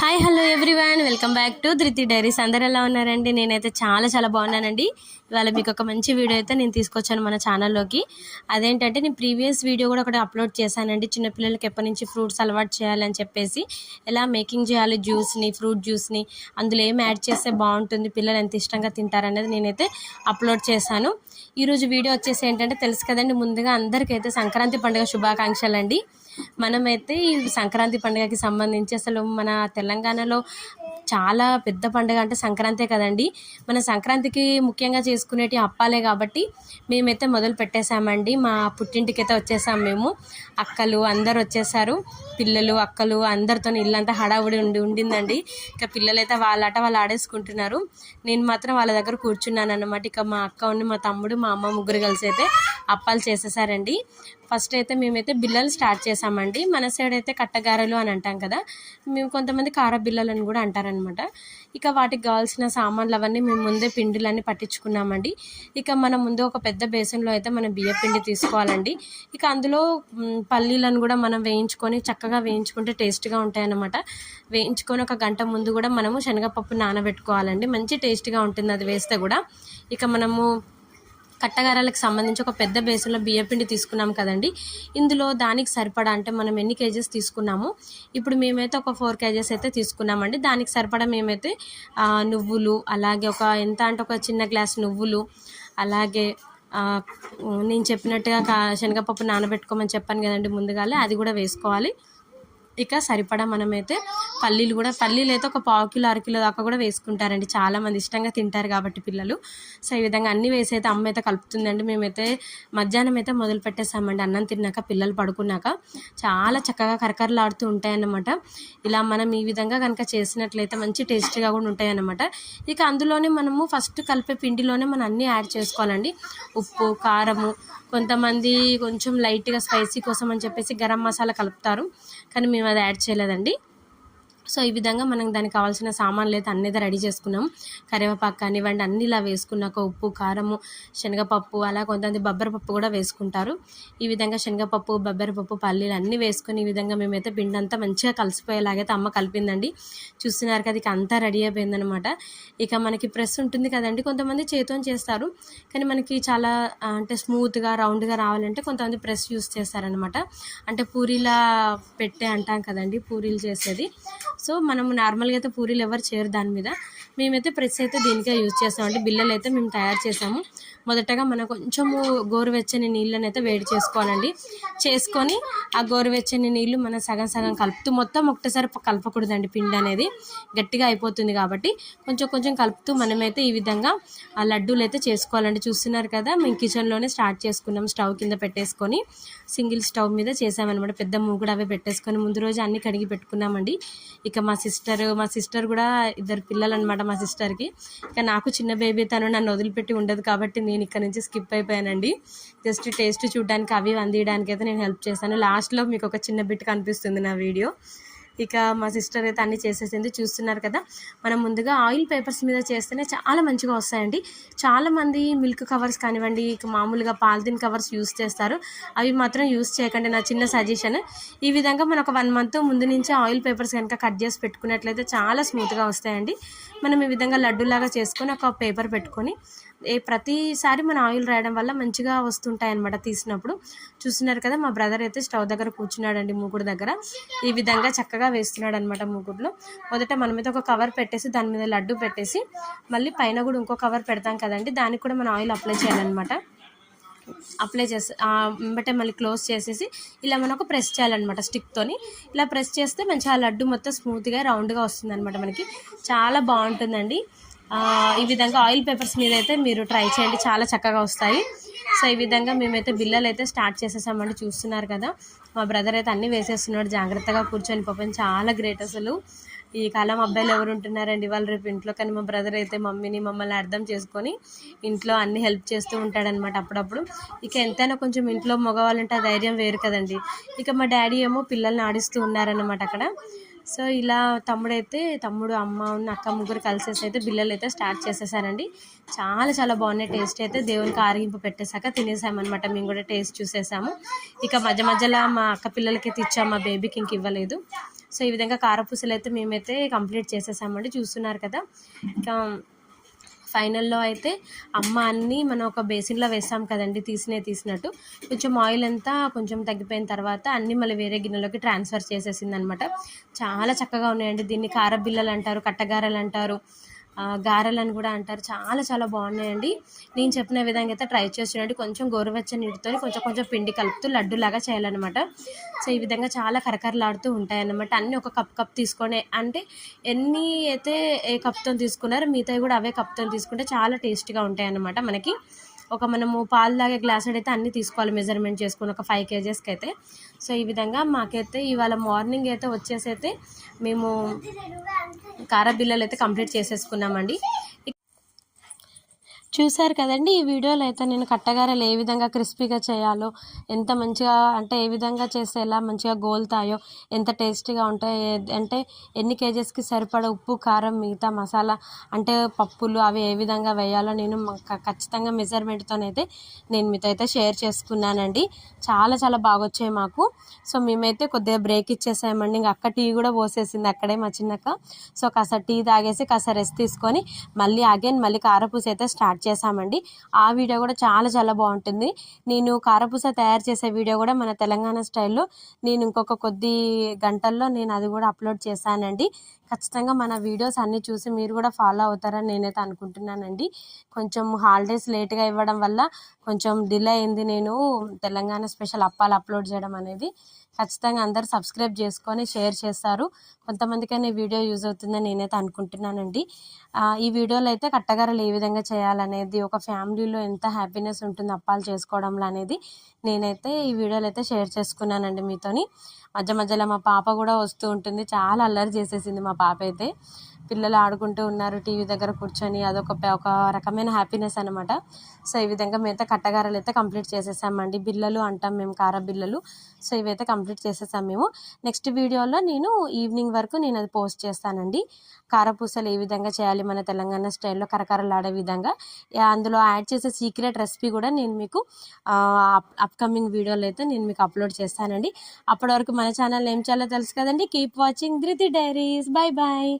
Hi hello everyone welcome back to Dhruti diaries అందరు ఎలా ఉన్నారండి? నేనైతే చాలా చాలా బాగున్నానండి. ఇవాళ మీకు ఒక మంచి వీడియో అయితే నేను తీసుకొచ్చాను మన ఛానల్లోకి అదేంటంటే నేను ప్రీవియస్ వీడియో కూడా ఒకటి అప్లోడ్ చేశానండి. చిన్నపిల్లలకి ఎప్పటి నుంచి ఫ్రూట్స్ అలవాటు చేయాలని చెప్పేసి ఎలా మేకింగ్ చేయాలి జ్యూస్ని ఫ్రూట్ జ్యూస్ని అందులో ఏం యాడ్ చేస్తే బాగుంటుంది పిల్లలు ఎంత ఇష్టంగా తింటారనేది నేనైతే అప్లోడ్ చేశాను. ఈరోజు వీడియో వచ్చేసి ఏంటంటే తెలుసు కదండి ముందుగా అందరికైతే సంక్రాంతి పండుగ శుభాకాంక్షలు అండి మనమైతే ఈ సంక్రాంతి పండుగకి సంబంధించి అసలు మన తెలంగాణలో చాలా పెద్ద పండుగ అంటే సంక్రాంతే కదండి. మన సంక్రాంతికి ముఖ్యంగా చేసుకునేటి అప్పాలే కాబట్టి మేమైతే మొదలు పెట్టేశామండి. మా పుట్టింటికి అయితే వచ్చేసాం మేము. అక్కలు అందరు వచ్చేసారు పిల్లలు అక్కలు అందరితో ఇల్లంతా హడావుడి ఉండి ఉండిందండి. ఇక పిల్లలైతే వాళ్ళట వాళ్ళు ఆడేసుకుంటున్నారు. నేను మాత్రం వాళ్ళ దగ్గర కూర్చున్నాను అనమాట ఇక మా అక్క ఉండి మా తమ్ముడు మా అమ్మ ముగ్గురు కలిసి అయితే అప్పాలు చేసేసారండి. ఫస్ట్ అయితే మేమైతే బిల్లలు స్టార్ట్ చేసామండి. మన సైడ్ అయితే కట్టగారలు అని అంటాం కదా. మేము కొంతమంది కార బిల్లలు అని కూడా అంటారనమాట ఇక వాటికి కావాల్సిన సామాన్లు అవన్నీ మేము ముందే పిండిలన్నీ పట్టించుకున్నామండి. ఇక మనం ముందు ఒక పెద్ద బేసన్లో అయితే మనం బియ్య పిండి తీసుకోవాలండి. ఇక అందులో పల్లీలను కూడా మనం వేయించుకొని చక్కగా వేయించుకుంటే టేస్ట్గా ఉంటాయన్నమాట. వేయించుకొని ఒక గంట ముందు కూడా మనము శనగపప్పు నానబెట్టుకోవాలండి. మంచి టేస్ట్గా ఉంటుంది అది వేస్తే కూడా. ఇక మనము కట్టగారాలకు సంబంధించి ఒక పెద్ద బేసన్లో బియ్యపిండి తీసుకున్నాం కదండి. ఇందులో దానికి సరిపడా అంటే మనం ఎన్ని కేజెస్ తీసుకున్నాము? ఇప్పుడు మేమైతే ఒక ఫోర్ కేజెస్ అయితే తీసుకున్నామండి. దానికి సరిపడా మేమైతే నువ్వులు అలాగే ఒక ఎంత అంటే ఒక చిన్న గ్లాస్ నువ్వులు అలాగే నేను చెప్పినట్టుగా కా- శనగపప్పు నానబెట్టుకోమని చెప్పాను కదండి ముందుగానే అది కూడా వేసుకోవాలి. ఇక సరిపడా మనమైతే పల్లీలు కూడా పల్లీలు అయితే ఒక పావు కిలో అర కిలో దాకా కూడా వేసుకుంటారండి. చాలామంది ఇష్టంగా తింటారు కాబట్టి పిల్లలు. సో ఈ విధంగా అన్ని వేసి అయితే అమ్మ అయితే కలుపుతుందండి. మేమైతే మధ్యాహ్నం అయితే మొదలు పెట్టేసామండి. అన్నం తిన్నాక పిల్లలు పడుకున్నాక. చాలా చక్కగా కరకరలాడుతూ ఉంటాయన్నమాట. ఇలా మనం ఈ విధంగా కనుక చేసినట్లయితే మంచి టేస్టీగా కూడా ఉంటాయన్నమాట. ఇక అందులోనే మనము ఫస్ట్ కలిపే పిండిలోనే మనం అన్నీ యాడ్ చేసుకోవాలండి. ఉప్పు కారము కొంతమంది కొంచెం లైట్గా స్పైసీ కోసం అని చెప్పేసి గరం మసాలా కలుపుతారు. కానీ మేము అది యాడ్ చేయలేదండి. సో ఈ విధంగా మనం దానికి కావాల్సిన సామాన్లు అయితే అన్నీ అయితే రెడీ చేసుకున్నాం. కరివేపాకు కానివ్వండి అన్ని ఇలా వేసుకున్నాక ఉప్పు కారము శనగపప్పు అలా కొంతమంది బొబ్బరపప్పు కూడా వేసుకుంటారు. ఈ విధంగా శనగపప్పు బొబ్బరపప్పు పల్లీలు అన్నీ వేసుకుని ఈ విధంగా మేమైతే పిండి అంతా మంచిగా కలిసిపోయేలాగైతే అమ్మ కలిపిందండి. చూస్తున్నారు కదా ఇక అంతా రెడీ అయిపోయిందనమాట ఇక మనకి ప్రెస్ ఉంటుంది కదండి కొంతమంది చేతితో చేస్తారు. కానీ మనకి చాలా అంటే స్మూత్గా రౌండ్గా రావాలంటే కొంతమంది ప్రెస్ యూస్ చేస్తారనమాట అంటే పూరీలా పెట్టే అంటాం కదండి పూరీలు చేసేది. సో మనము నార్మల్గా అయితే పూరీలు ఎవరు చేయరు దాని మీద. మేమైతే ప్రెస్ అయితే దీనికే యూజ్ చేస్తామండి. బిల్లలు అయితే మేము తయారు చేసాము. మొదటగా మనం కొంచెము గోరువెచ్చని నీళ్ళని అయితే వేడి చేసుకోవాలండి. చేసుకొని ఆ గోరువెచ్చని నీళ్ళు మనం సగం సగం కలుపుతూ మొత్తం ఒకటేసారి కలపకూడదండి పిండి అనేది. గట్టిగా అయిపోతుంది కాబట్టి కొంచెం కొంచెం కలుపుతూ మనమైతే ఈ విధంగా ఆ లడ్డూలు అయితే చేసుకోవాలండి. చూస్తున్నారు కదా మేము కిచెన్లోనే స్టార్ట్ చేసుకున్నాం స్టవ్ కింద పెట్టేసుకొని సింగిల్ స్టవ్ మీద చేసామన్నమాట. పెద్ద మూగుడు అవి పెట్టేసుకొని ముందు రోజు అన్ని కడిగి పెట్టుకున్నామండి. ఇక మా సిస్టర్ మా సిస్టర్ కూడా ఇద్దరు పిల్లలు అనమాట మా సిస్టర్కి. ఇక నాకు చిన్న బేబీ తను నన్ను వదిలిపెట్టి ఉండదు కాబట్టి నేను ఇక్కడ నుంచి స్కిప్ అయిపోయానండి. జస్ట్ టేస్ట్ చూడడానికి అవి అందియడానికి అయితే నేను హెల్ప్ చేశాను. లాస్ట్లో మీకు ఒక చిన్న బిట్ కనిపిస్తుంది నా వీడియో. ఇక మా సిస్టర్ అయితే అన్ని చేసేసింది. చూస్తున్నారు కదా మనం ముందుగా ఆయిల్ పేపర్స్ మీద చేస్తేనే చాలా మంచిగా వస్తాయండి. చాలామంది మిల్క్ కవర్స్ కానివ్వండి ఇక మామూలుగా పాలిథిన్ కవర్స్ యూస్ చేస్తారు. అవి మాత్రం యూస్ చేయకండి నా చిన్న సజెషన్. ఈ విధంగా మనం ఒక వన్ మంత్ ముందు నుంచే ఆయిల్ పేపర్స్ కనుక కట్ చేసి పెట్టుకున్నట్లయితే చాలా స్మూత్గా వస్తాయండి. మనం ఈ విధంగా లడ్డూలాగా చేసుకొని ఒక పేపర్ పెట్టుకొని ప్రతిసారి మన ఆయిల్ రాయడం వల్ల మంచిగా వస్తుంటాయి అనమాట తీసినప్పుడు. చూస్తున్నారు కదా మా బ్రదర్ అయితే స్టవ్ దగ్గర కూర్చున్నాడండి మూగుడు దగ్గర. ఈ విధంగా చక్కగా వేస్తున్నాడు అనమాట మూగుడులో మొదట మన మీద ఒక కవర్ పెట్టేసి దాని మీద లడ్డు పెట్టేసి మళ్ళీ పైన కూడా ఇంకో కవర్ పెడతాం కదండి దానికి కూడా మనం ఆయిల్ అప్లై చేయాలన్నమాట. అప్లై చేసి వెంబటే మళ్ళీ క్లోజ్ చేసేసి ఇలా మనకు ప్రెస్ చేయాలన్నమాట స్టిక్తోని ఇలా ప్రెస్ చేస్తే మంచిగా ఆ లడ్డు మొత్తం స్మూత్గా రౌండ్గా వస్తుంది అనమాట మనకి. చాలా బాగుంటుందండి. ఈ విధంగా ఆయిల్ పేపర్స్ మీద అయితే మీరు ట్రై చేయండి. చాలా చక్కగా వస్తాయి. సో ఈ విధంగా మేమైతే బిల్లలు అయితే స్టార్ట్ చేసేసామండి. చూస్తున్నారు కదా మా బ్రదర్ అయితే అన్నీ వేసేస్తున్నాడు. జాగ్రత్తగా కూర్చొని పాపం చాలా గ్రేట్ అసలు. ఈ కాలం అబ్బాయిలు ఎవరు ఉంటున్నారండి? వాళ్ళు రేపు ఇంట్లో కానీ మా బ్రదర్ అయితే మమ్మీని మమ్మల్ని అర్థం చేసుకొని ఇంట్లో అన్ని హెల్ప్ చేస్తూ ఉంటాడనమాట అప్పుడప్పుడు. ఇక ఎంతైనా కొంచెం ఇంట్లో మగవాళ్ళంటే ఆ ధైర్యం వేరు కదండి. ఇక మా డాడీ ఏమో పిల్లల్ని ఆడిస్తూ ఉన్నారనమాట అక్కడ. సో ఇలా తమ్ముడైతే తమ్ముడు అమ్మ ఉన్న అక్క ముగ్గురు కలిసేసి అయితే బిల్లలు అయితే స్టార్ట్ చేసేసారండి. చాలా చాలా బాగున్నాయి. టేస్ట్ అయితే దేవునికి ఆరగింపు పెట్టేశాక తినేసామన్నమాట. మేము కూడా టేస్ట్ చూసేసాము. ఇక మధ్య మధ్యలో మా అక్క పిల్లలకి తెచ్చాము మా బేబీకి ఇంక ఇవ్వలేదు. సో ఈ విధంగా కారపూసలు అయితే మేమైతే కంప్లీట్ చేసేసామండి చూస్తున్నారు కదా. ఇంకా ఫైనల్లో అయితే అమ్మ అన్నీ మనం ఒక బేసిన్లో వేస్తాం కదండి తీసినే తీసినట్టు. కొంచెం ఆయిల్ అంతా కొంచెం తగ్గిపోయిన తర్వాత అన్నీ మళ్ళీ వేరే గిన్నెలోకి ట్రాన్స్ఫర్ చేసేసింది అనమాట చాలా చక్కగా ఉన్నాయండి దీన్ని కార బిల్లలు అంటారు కట్టగారలు అంటారు. ఆ, గారెలు అని కూడా అంటారు. చాలా చాలా బాగున్నాయండి. నేను చెప్పిన విధంగా అయితే ట్రై చేసి చూడండి. కొంచెం గోరువెచ్చని నీటితో కొంచెం కొంచెం పిండి కలుపుతూ లడ్డులాగా చేయాలన్నమాట. సో ఈ విధంగా చాలా కరకరలాడుతూ ఉంటాయన్నమాట. అన్నీ ఒక కప్ కప్ తీసుకొని అంటే ఎన్ని అయితే ఏ కప్తో తీసుకున్నారో మిగతావి కూడా అవే కప్తో తీసుకుంటే చాలా టేస్టీగా ఉంటాయి అన్నమాట మనకి. ఒక మనము పాలు తాగే గ్లాస్ అయితే అన్నీ తీసుకోవాలి మెజర్మెంట్ చేసుకుని ఒక ఫైవ్ కేజెస్కి అయితే. సో ఈ విధంగా మాకైతే ఇవాళ మార్నింగ్ అయితే వచ్చేసి అయితే మేము కార బిల్లలు అయితే కంప్లీట్ చేసేసుకున్నామండి. చూశారు కదండి ఈ వీడియోలో అయితే నేను కట్టగారలు ఏ విధంగా క్రిస్పీగా చేయాలో ఎంత మంచిగా అంటే ఏ విధంగా చేస్తే ఎలా మంచిగా గోలుతాయో ఎంత టేస్టీగా ఉంటాయో అంటే ఎన్ని కేజెస్కి సరిపడ ఉప్పు కారం మిగతా మసాలా అంటే పప్పులు అవి ఏ విధంగా వేయాలో నేను ఖచ్చితంగా మెజర్మెంట్తోనైతే నేను మీతో అయితే షేర్ చేసుకున్నానండి. చాలా చాలా బాగా వచ్చాయి మాకు. సో మేమైతే కొద్దిగా బ్రేక్ ఇచ్చేసామండి. ఇంకా అక్క టీ కూడా పోసేసింది అక్కడే మా చిన్నక్క. సో కాస్త టీ తాగేసి కాస్త రెస్ట్ తీసుకొని మళ్ళీ అగైన్ మళ్ళీ కారపూస అయితే స్టార్ట్ చేసామండి ఆ వీడియో కూడా చాలా చాలా బాగుంటుంది. నేను కారపూస తయారు చేసే వీడియో కూడా మన తెలంగాణ స్టైల్లో నేను ఇంకొక కొద్ది గంటల్లో నేను అది కూడా అప్లోడ్ చేశానండి. ఖచ్చితంగా మన వీడియోస్ అన్నీ చూసి మీరు కూడా ఫాలో అవుతారని నేనైతే అనుకుంటున్నానండి. కొంచెం హాలిడేస్ లేట్గా ఇవ్వడం వల్ల కొంచెం డిలే అయింది నేను తెలంగాణ స్పెషల్ అప్పాలు అప్లోడ్ చేయడం అనేది. ఖచ్చితంగా అందరు సబ్స్క్రైబ్ చేసుకొని షేర్ చేస్తారు. కొంతమందికైనా ఈ వీడియో యూజ్ అవుతుందని నేనైతే అనుకుంటున్నానండి. ఈ వీడియోలో అయితే కట్టగారలు ఏ విధంగా చేయాలనేది ఒక ఫ్యామిలీలో ఎంత హ్యాపీనెస్ ఉంటుంది అప్పాలు చేసుకోవడంలో అనేది నేనైతే ఈ వీడియోలో అయితే షేర్ చేసుకున్నానండి మీతోని. మధ్య మధ్యలో మా పాప కూడా వస్తూ ఉంటుంది. చాలా అల్లరి చేసేసింది మా పాప అయితే. పిల్లలు ఆడుకుంటూ ఉన్నారు టీవీ దగ్గర కూర్చొని అదొక ఒక రకమైన హ్యాపీనెస్ అనమాట సో ఈ విధంగా మేమైతే కట్టగారలు అయితే కంప్లీట్ చేసేసామండి. బిల్లలు అంటాం మేము కార బిల్లలు సో ఇవైతే కంప్లీట్ చేసేసాం మేము. నెక్స్ట్ వీడియోలో నేను ఈవినింగ్ వరకు నేను అది పోస్ట్ చేస్తానండి. కారపూసలు ఏ విధంగా చేయాలి మన తెలంగాణ స్టైల్లో కరకరలాడే విధంగా. అందులో యాడ్ చేసే సీక్రెట్ రెసిపీ కూడా నేను మీకు అప్కమింగ్ వీడియోలో అయితే నేను మీకు అప్లోడ్ చేస్తానండి. అప్పటి వరకు మన ఛానల్ ఏం చేయాలో తెలుసు కదండి? Keep watching Dhruti diaries bye bye